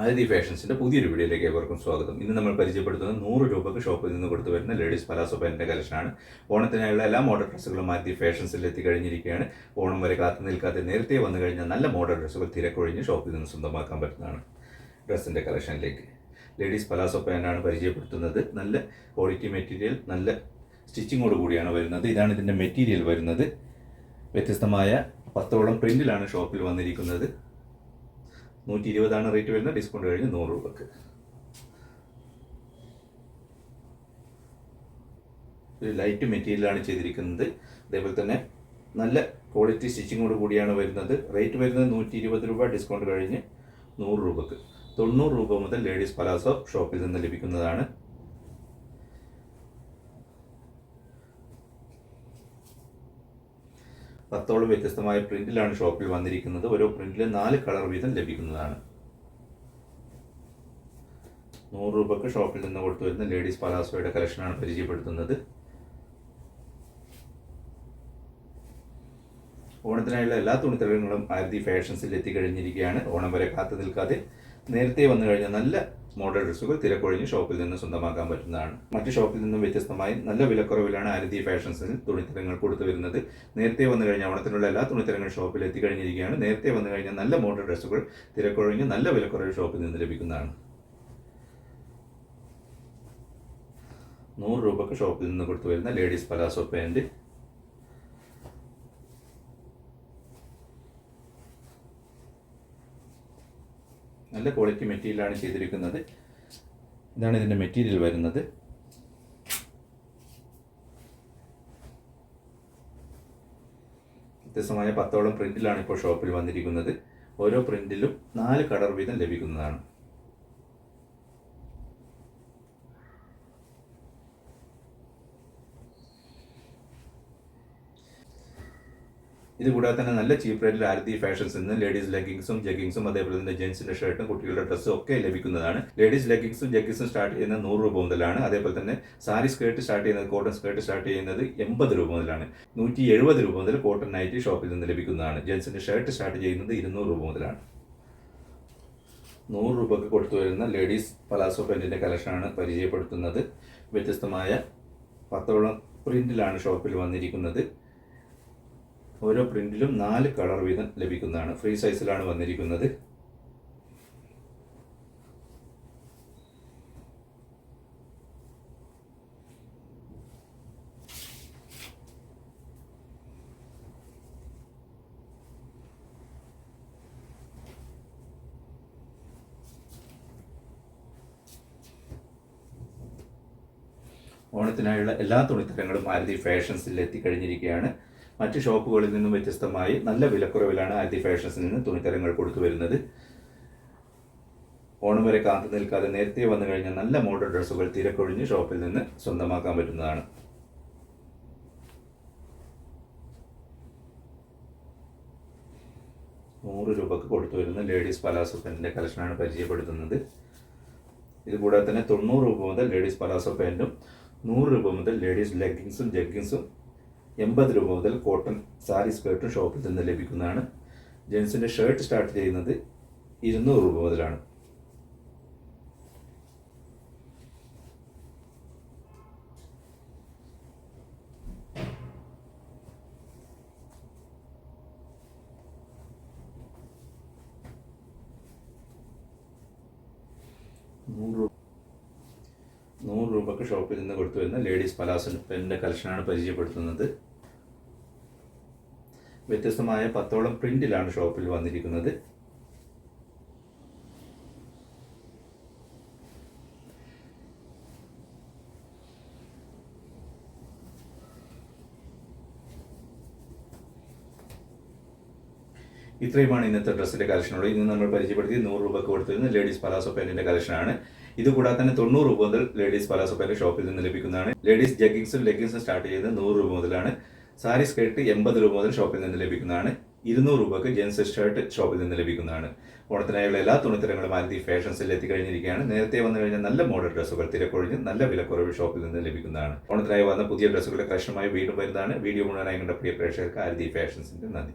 ആരതി ഫാഷൻസിന്റെ പുതിയൊരു വീഡിയോയിലേക്ക് ഏവർക്കും സ്വാഗതം. ഇന്ന് നമ്മൾ പരിചയപ്പെടുത്തുന്നത് നൂറ് രൂപക്ക് ഷോപ്പിൽ നിന്ന് കൊടുത്തു വരുന്ന ലേഡീസ് പലാസോ പാന്റിന്റെ കളക്ഷനാണ്. ഓണത്തിനായുള്ള എല്ലാ മോഡൽ ഡ്രസ്സുകളും ആദ്യ ഫാഷൻസിൽ എത്തിക്കഴിഞ്ഞിരിക്കുകയാണ്. ഓണം വരെ കാത്തു നിൽക്കാതെ നേരത്തെ വന്നു കഴിഞ്ഞാൽ നല്ല മോഡൽ ഡ്രസ്സുകൾ തിരക്കൊഴിഞ്ഞ് ഷോപ്പിൽ നിന്ന് സ്വന്തമാക്കാൻ പറ്റുന്നതാണ് ഡ്രസ്സിന്റെ കളക്ഷനിലേക്ക്. ലേഡീസ് പലാസോ പാന്റാണ് പരിചയപ്പെടുത്തുന്നത്. നല്ല ക്വാളിറ്റി മെറ്റീരിയൽ നല്ല സ്റ്റിച്ചിങ്ങോട് കൂടിയാണ് വരുന്നത്. ഇതാണ് ഇതിന്റെ മെറ്റീരിയൽ വരുന്നത്. വ്യത്യസ്തമായ പത്തോളം പ്രിന്റിലാണ് ഷോപ്പിൽ വന്നിരിക്കുന്നത്. നൂറ്റി ഇരുപതാണ് റേറ്റ് വരുന്നത് ഡിസ്കൗണ്ട് കഴിഞ്ഞ് നൂറ് രൂപക്ക്. ഒരു ലൈറ്റ് മെറ്റീരിയലാണ് ചെയ്തിരിക്കുന്നത്. അതേപോലെ തന്നെ നല്ല ക്വാളിറ്റി സ്റ്റിച്ചിങ്ങോട് കൂടിയാണ് വരുന്നത്. റേറ്റ് വരുന്നത് നൂറ്റി ഇരുപത് രൂപ ഡിസ്കൗണ്ട് കഴിഞ്ഞ് നൂറ് രൂപക്ക്. തൊണ്ണൂറ് രൂപ മുതൽ ലേഡീസ് പലാസോ ഷോപ്പിൽ നിന്ന് ലഭിക്കുന്നതാണ്. പത്തോളം വ്യത്യസ്തമായ പ്രിന്റിലാണ് ഷോപ്പിൽ വന്നിരിക്കുന്നത്. ഓരോ പ്രിന്റിലും നാല് കളർ വീതം ലഭിക്കുന്നതാണ്. നൂറ് രൂപക്ക് ഷോപ്പിൽ നിന്ന് കൊടുത്തു വരുന്ന ലേഡീസ് പലാസോയുടെ കളക്ഷനാണ് പരിചയപ്പെടുത്തുന്നത്. ഓണത്തിനായുള്ള എല്ലാ തുണിത്തരങ്ങളും ആരതി ഫാഷൻസിൽ എത്തിക്കഴിഞ്ഞിരിക്കുകയാണ്. ഓണം വരെ കാത്തു നിൽക്കാതെ നേരത്തെ വന്നു കഴിഞ്ഞാൽ നല്ല മോഡൽ ഡ്രസ്സുകൾ തിരക്കൊഴിഞ്ഞ് ഷോപ്പിൽ നിന്ന് സ്വന്തമാക്കാൻ പറ്റുന്നതാണ്. മറ്റ് ഷോപ്പിൽ നിന്നും വ്യത്യസ്തമായി നല്ല വിലക്കുറവിലാണ് ആരതി ഫാഷൻസിൽ തുണിത്തരങ്ങൾ കൊടുത്തു വരുന്നത്. നേരത്തെ വന്നു കഴിഞ്ഞാൽ ഓണത്തിനുള്ള എല്ലാ തുണിത്തരങ്ങൾ ഷോപ്പിൽ എത്തിക്കഴിഞ്ഞിരിക്കുകയാണ്. നേരത്തെ വന്നു കഴിഞ്ഞാൽ നല്ല മോഡൽ ഡ്രസ്സുകൾ തിരക്കൊഴിഞ്ഞ് നല്ല വിലക്കുറവ് ഷോപ്പിൽ നിന്ന് ലഭിക്കുന്നതാണ്. നൂറ് രൂപക്ക് ഷോപ്പിൽ നിന്ന് കൊടുത്തു വരുന്ന ലേഡീസ് പലാസോ പാന്റ് നല്ല ക്വാളിറ്റി മെറ്റീരിയലാണ് ചെയ്തിരിക്കുന്നത്. ഇതാണ് ഇതിന്റെ മെറ്റീരിയൽ വരുന്നത്. വ്യത്യസ്തമായ പത്തോളം പ്രിന്റിലാണ് ഇപ്പോൾ ഷോപ്പിൽ വന്നിരിക്കുന്നത്. ഓരോ പ്രിന്റിലും നാല് കളർ വീതം ലഭിക്കുന്നതാണ്. ഇത് കൂടാതെ തന്നെ നല്ല ചീപ്പ് റേറ്റിൽ ആരതി ഫാഷൻസ് നിന്ന് ലേഡീസ് ലെഗിങ്സും ജഗ്ഗിങ്സും അതേപോലെ തന്നെ ജെൻസിന്റെ ഷർട്ടും കുട്ടികളുടെ ഡ്രസ്സും ഒക്കെ ലഭിക്കുന്നതാണ്. ലേഡീസ് ലെഗിങ്സും ജഗ്ഗിങ്സും സ്റ്റാർട്ട് ചെയ്യുന്നത് നൂറ് രൂപ മുതലാണ്. അതേപോലെ തന്നെ സാരി സ്കേർട്ട് സ്റ്റാർട്ട് ചെയ്യുന്നത് കോട്ടൺ സ്കേർട്ട് സ്റ്റാർട്ട് ചെയ്യുന്നത് എൺപത് രൂപ മുതലാണ്. നൂറ്റി എഴുപത് രൂപ മുതൽ കോട്ടൺ നൈറ്റി ഷോപ്പിൽ നിന്ന് ലഭിക്കുന്നതാണ്. ജെൻസിന്റെ ഷർട്ട് സ്റ്റാർട്ട് ചെയ്യുന്നത് ഇരുന്നൂറ് രൂപ മുതലാണ്. നൂറ് രൂപക്ക് കൊടുത്തു വരുന്ന ലേഡീസ് പലാസോ പെന്റിന്റെ കളക്ഷനാണ് പരിചയപ്പെടുത്തുന്നത്. വ്യത്യസ്തമായ പത്തോളം പ്രിന്റിലാണ് ഷോപ്പിൽ വന്നിരിക്കുന്നത്. ഓരോ പ്രിന്റിലും നാല് കളർ വീതം ലഭിക്കുന്നതാണ്. ഫ്രീ സൈസിലാണ് വന്നിരിക്കുന്നത്. ഓണത്തിനായുള്ള എല്ലാ തുണിത്തരങ്ങളും ആരതി ഫാഷൻസിൽ എത്തിക്കഴിഞ്ഞിരിക്കുകയാണ് മറ്റ് ഷോപ്പുകളിൽ നിന്നും വ്യത്യസ്തമായി നല്ല വിലക്കുറവിലാണ് ആദ്യ ഫാഷൻസിൽ നിന്ന് തുണിത്തരങ്ങൾ കൊടുത്തു വരുന്നത്. ഓണം വരെ കാത്തു നിൽക്കാതെ നേരത്തെ വന്നു കഴിഞ്ഞാൽ നല്ല മോഡൽ ഡ്രസ്സുകൾ തിരക്കൊഴിഞ്ഞ് ഷോപ്പിൽ നിന്ന് സ്വന്തമാക്കാൻ പറ്റുന്നതാണ്. നൂറ് രൂപക്ക് കൊടുത്തു വരുന്ന ലേഡീസ് പലാസോ പാന്റിന്റെ കളക്ഷനാണ് പരിചയപ്പെടുത്തുന്നത്. ഇതുകൂടാതെ തന്നെ തൊണ്ണൂറ് രൂപ മുതൽ ലേഡീസ് പലാസോ പാന്റും നൂറ് രൂപ മുതൽ ലേഡീസ് ലെഗിങ്സും ജഗ്ഗിങ്സും എൺപത് രൂപ മുതൽ കോട്ടൺ സാരി സ്കേർട്ടും ഷോപ്പിൽ നിന്ന് ലഭിക്കുന്നതാണ്. ജെൻസിന്റെ ഷർട്ട് സ്റ്റാർട്ട് ചെയ്യുന്നത് ഇരുന്നൂറ് രൂപ മുതലാണ്. നൂറ് രൂപക്ക് ഷോപ്പിൽ നിന്ന് കൊടുത്തു വരുന്ന ലേഡീസ് പലാസൻ പെന്റെ കളക്ഷനാണ് പരിചയപ്പെടുത്തുന്നത്. വ്യത്യസ്തമായ പത്തോളം പ്രിന്റിലാണ് ഷോപ്പിൽ വന്നിരിക്കുന്നത്. ഇത്രയുമാണ് ഇന്നത്തെ ഡ്രസ്സിന്റെ കളക്ഷനുള്ളത്. ഇന്ന് നമ്മൾ പരിചയപ്പെടുത്തി നൂറ് രൂപക്ക് കൊടുത്തിരുന്ന ലേഡീസ് പലാസോ പാന്റിന്റെ കളക്ഷനാണ്. ഇത് കൂടാതെ തന്നെ തൊണ്ണൂറ് രൂപ മുതൽ ലേഡീസ് പലാസോ പാന്റ് ഷോപ്പിൽ നിന്ന് ലഭിക്കുന്നതാണ്. ലേഡീസ് ജഗ്ഗിങ്സും ലെഗിങ്സും സ്റ്റാർട്ട് ചെയ്യുന്നത് നൂറ് രൂപ മുതലാണ്. സാരി സ്കേർട്ട് എൺപത് രൂപ മുതൽ ഷോപ്പിൽ നിന്ന് ലഭിക്കുന്നതാണ്. ഇരുന്നൂറ് രൂപക്ക് ജെൻസ് ഷർട്ട് ഷോപ്പിൽ നിന്ന് ലഭിക്കുന്നതാണ്. ഓണത്തിനായുള്ള എല്ലാ തുണിത്തരങ്ങളും ആരതി ഫാഷൻസിൽ എത്തിക്കഴിഞ്ഞിരിക്കുകയാണ്. നേരത്തെ വന്നു കഴിഞ്ഞാൽ നല്ല മോഡൽ ഡ്രസ്സുകൾ തിരക്കൊഴിഞ്ഞ് നല്ല വിലക്കുറവ് ഷോപ്പിൽ നിന്ന് ലഭിക്കുന്നതാണ്. ഓണത്തിനായി വന്ന പുതിയ ഡ്രസ്സുകളുടെ കളക്ഷനുമായി വീണ്ടും വരുന്നതാണ്. വീഡിയോ മുഴുവനായി കണ്ട പ്രിയ പ്രേക്ഷകർക്ക് ആരതി ഫാഷൻസിന്റെ നന്ദി.